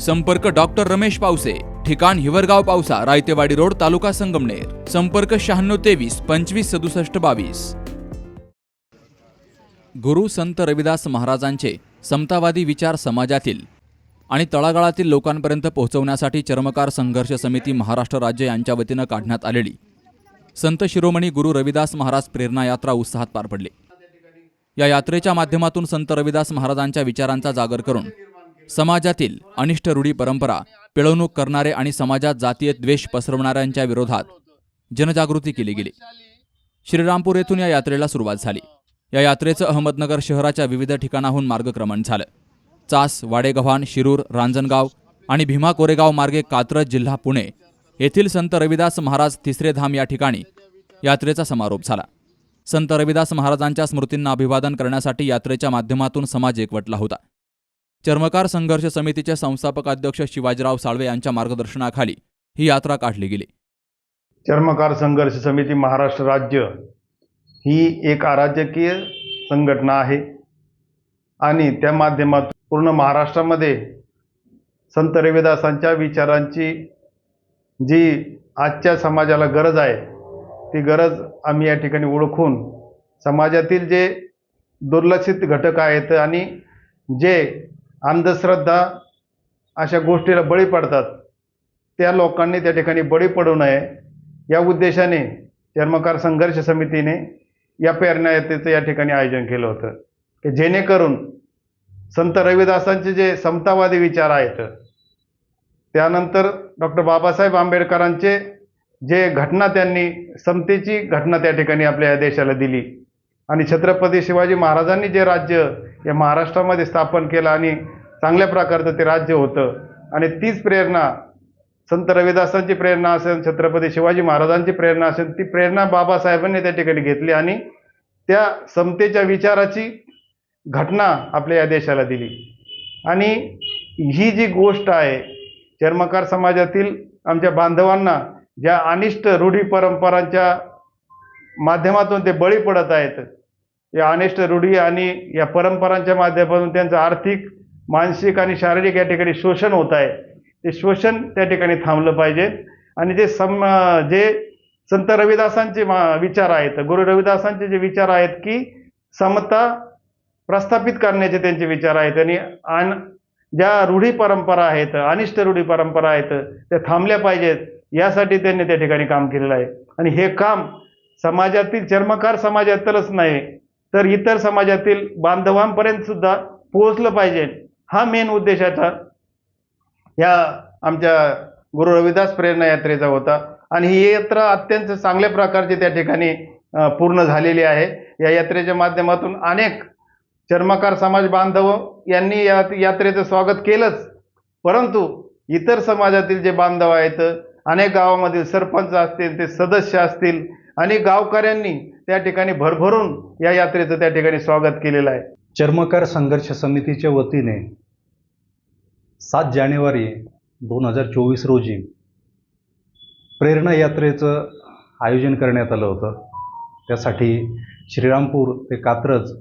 संपर्क डॉक्टर रमेश पावसे ठिकाण हिवरगाव पावसा रायतेवाडी रोड तालुका संगमनेर. संपर्क शहाण्णव तेवीस पंचवीस सदुसष्ट बावीस. गुरु संत रविदास महाराजांचे समतावादी विचार समाजातील आणि तळागाळातील लोकांपर्यंत पोहोचवण्यासाठी चर्मकार संघर्ष समिती महाराष्ट्र राज्य यांच्या वतीनं काढण्यात आलेली संत शिरोमणी गुरु रविदास महाराज प्रेरणा यात्रा उत्साहात पार पडली. या यात्रेच्या माध्यमातून संत रविदास महाराजांच्या विचारांचा जागर करून समाजातील अनिष्ट रूढी परंपरा पिळवणूक करणारे आणि समाजात जातीय द्वेष पसरवणाऱ्यांच्या विरोधात जनजागृती केली गेली. श्रीरामपूर येथून या यात्रेला सुरुवात झाली. या यात्रेचं अहमदनगर शहराच्या विविध ठिकाणाहून मार्गक्रमण झालं. चास वाडेगव्हाण शिरूर रांजणगाव आणि भीमा कोरेगाव मार्गे कात्रज जिल्हा पुणे येथील संत रविदास महाराज तिसरे धाम या ठिकाणी यात्रेचा समारोप झाला. संत रविदास महाराजांच्या स्मृतींना अभिवादन करण्यासाठी यात्रेच्या माध्यमातून समाज एकवटला होता. चर्मकार संघर्ष समितीचे संस्थापक अध्यक्ष शिवाजीराव साळवे यांच्या मार्गदर्शनाखाली ही यात्रा काढली गेली. चर्मकार संघर्ष समिती महाराष्ट्र राज्य ही एक अराजकीय संघटना आहे आणि त्या माध्यमातून पूर्ण महाराष्ट्रामध्ये संत रविदासांच्या विचारांची जी आजच्या समाजाला गरज आहे ती गरज आम्ही या ठिकाणी ओळखून समाजातील जे दुर्लक्षित घटक आहेत आणि जे अंधश्रद्धा अशा गोष्टीला बळी पडतात. त्या लोकांनी त्या ठिकाणी बळी पडू नये. या उद्देशाने चर्मकार संघर्ष समितीने या प्रेरणा या ठिकाणी आयोजन केलं होतं. की जेणेकरून संत रविदासांचे जे समतावादी विचार आहेत त्यानंतर डॉक्टर बाबासाहेब आंबेडकरांचे जे घटना त्यांनी समतेची घटना त्या ठिकाणी आपल्या या देशाला दिली. आणि छत्रपती शिवाजी महाराजांनी जे राज्य या महाराष्ट्रामध्ये स्थापन केलं आणि चांगल्या प्रकारचं ते राज्य होतं. आणि तीच प्रेरणा संत रविदासांची प्रेरणा असेल छत्रपती शिवाजी महाराजांची प्रेरणा असेल ती प्रेरणा बाबासाहेबांनी त्या ठिकाणी घेतली आणि त्या समतेच्या विचाराची घटना आपल्या या देशाला दिली. आणि ही जी गोष्ट आहे चर्मकार समाजातील आमच्या बांधवांना ज्या अनिष्ट रूढी परंपरांच्या माध्यमातून ते बळी पडत आहेत या अनिष्ट रूढी आणि या परंपरांच्या माध्यमातून त्यांचं आर्थिक मानसिक आणि शारीरिक या ठिकाणी शोषण होत आहे. ते शोषण त्या ठिकाणी थांबलं पाहिजे. आणि जे सम जे संत रविदासांचे मा विचार आहेत गुरु रविदासांचे जे विचार आहेत की समता प्रस्थापित करण्याचे त्यांचे विचार आहेत आणि आण ज्या रूढी परंपरा आहेत अनिष्ट रूढी परंपरा आहेत त्या थांबल्या पाहिजेत यासाठी त्यांनी त्या ठिकाणी काम केलेलं आहे. आणि हे काम समाजातील चर्मकार समाजातीलच नाही तर इतर समाजातील बांधवांपर्यंत सुद्धा पोहोचलं पाहिजे. हा मेन उद्देशाचा ह्या आमच्या गुरु रविदास प्रेरणा यात्रेचा होता. आणि ही यात्रा अत्यंत चांगल्या प्रकारची त्या ठिकाणी पूर्ण झालेली आहे. या यात्रेच्या माध्यमातून अनेक चर्मकार समाज बांधव यांनी या यात्रेचं स्वागत केलंच. परंतु इतर समाजातील जे बांधव आहेत अनेक गावामधील सरपंच असतील ते सदस्य असतील आणि गावकऱ्यांनी त्या ठिकाणी भरभरून या यात्रेचं त्या ठिकाणी स्वागत केलेलं आहे. चर्मकार संघर्ष समितीच्या वतीने सात जानेवारी दोन हजार चोवीस रोजी प्रेरणा यात्रेचं आयोजन करण्यात आलं होतं. त्यासाठी श्रीरामपूर ते कात्रज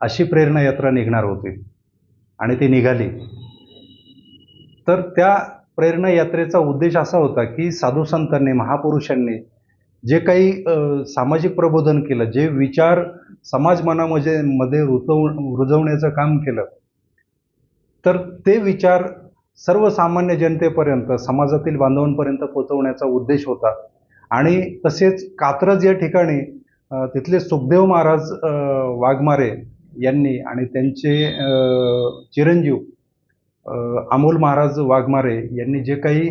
अशी प्रेरणा यात्रा निघणार होती आणि ती निघाली. तर त्या प्रेरणा यात्रेचा उद्देश असा होता की साधू संतांनी महापुरुषांनी जे काही सामाजिक प्रबोधन केलं जे विचार समाज मनामध्ये मध्ये रुजव रुजवण्याचं काम केलं तर ते विचार सर्वसामान्य जनतेपर्यंत समाजातील बांधवांपर्यंत पोचवण्याचा उद्देश होता. आणि तसेच कात्रज या ठिकाणी तिथले सुखदेव महाराज वाघमारे यांनी आणि त्यांचे चिरंजीव अमोल महाराज वाघमारे यांनी जे काही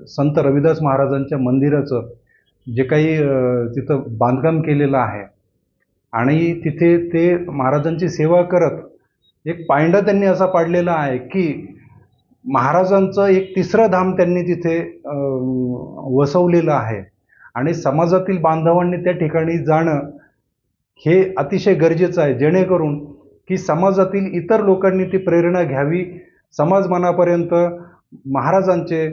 संत रविदास महाराजांच्या मंदिराचं जे काही तिथं बांधकाम केलेलं आहे आणि तिथे ते महाराजांची सेवा करत एक पायंडा त्यांनी असा पाडलेला आहे की महाराजांचं एक तिसरं धाम त्यांनी तिथे वसवलेलं आहे आणि समाजातील बांधवांनी त्या ठिकाणी जाणं हे अतिशय गरजेचं आहे. जेणेकरून की समाजातील इतर लोकांनी ती प्रेरणा घ्यावी. समाज मनापर्यंत महाराजांचे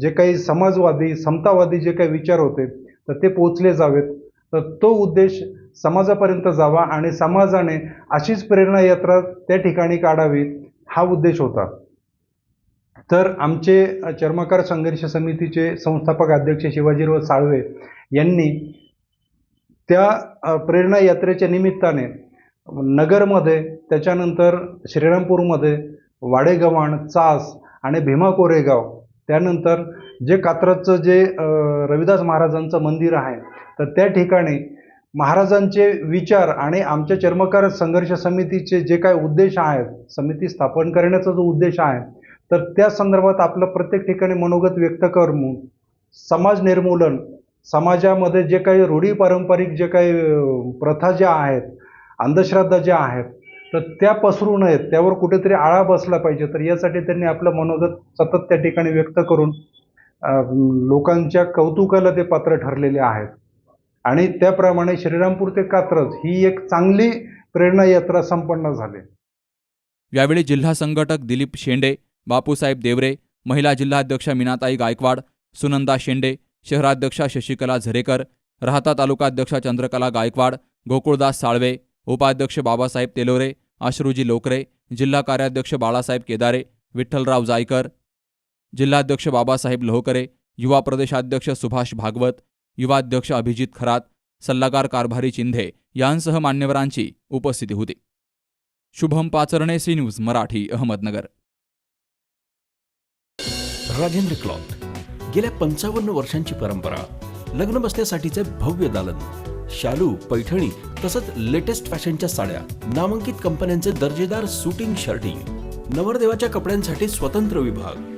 जे काही समाजवादी समतावादी जे काही विचार होते तर ते पोचले जावेत. तर तो उद्देश समाजापर्यंत जावा आणि समाजाने अशीच प्रेरणा यात्रा त्या ठिकाणी काढावी हा उद्देश होता. तर आमचे चर्मकार संघर्ष समितीचे संस्थापक अध्यक्ष शिवाजीराव साळवे यांनी त्या प्रेरणा यात्रेच्या निमित्ताने नगरमध्ये त्याच्यानंतर श्रीरामपूरमध्ये वाडेगव्हाण चास आणि भीमा कोरेगाव त्यानंतर जे कात्रजचं जे रविदास महाराजांचं मंदिर आहे तर त्या ठिकाणी महाराजांचे विचार आणि आमच्या चर्मकार संघर्ष समितीचे जे काय उद्देश आहेत समिती स्थापन करण्याचा जो उद्देश आहे तर त्या संदर्भात आपलं प्रत्येक ठिकाणी मनोगत व्यक्त करून समाज निर्मूलन समाजामध्ये जे काही रूढी पारंपरिक जे काही प्रथा ज्या आहेत अंधश्रद्धा ज्या आहेत तर त्या पसरू नयेत त्यावर कुठेतरी आळा बसला पाहिजे तर यासाठी त्यांनी आपलं मनोगत सतत त्या ठिकाणी व्यक्त करून लोकांच्या कौतुकाला ते पात्र ठरलेले आहेत. आणि त्याप्रमाणे श्रीरामपूर ते कात्रज ही एक चांगली प्रेरणा यात्रा संपन्न झाली. यावेळी जिल्हा संघटक दिलीप शेंडे बापूसाहेब देवरे महिला जिल्हाध्यक्षा मीनाताई गायकवाड सुनंदा शेंडे शहराध्यक्षा शशिकला झरेकर राहता तालुकाध्यक्षा चंद्रकला गायकवाड गोकुळदास साळवे उपाध्यक्ष बाबासाहेब तेलोरे आश्रुजी लोकरे जिल्हा कार्याध्यक्ष बाळासाहेब केदारे विठ्ठलराव जायकर जिल्हाध्यक्ष बाबासाहेब लोहकरे युवा प्रदेशाध्यक्ष सुभाष भागवत युवाध्यक्ष अभिजित खरात सल्लागार कारभारी चिंधे यांसह मान्यवरांची उपस्थिती होती. Shubham Pacharne C News Marathi Ahmednagar. Rajendra Cloth. गेल्या पंचावन्न वर्षांची परंपरा लग्न बसण्यासाठीचे भव्य दालन शालू पैठणी तसंच लेटेस्ट फॅशनच्या साड्या नामांकित कंपन्यांचे दर्जेदार सुटिंग शर्टिंग नवरदेवाच्या कपड्यांसाठी स्वतंत्र विभाग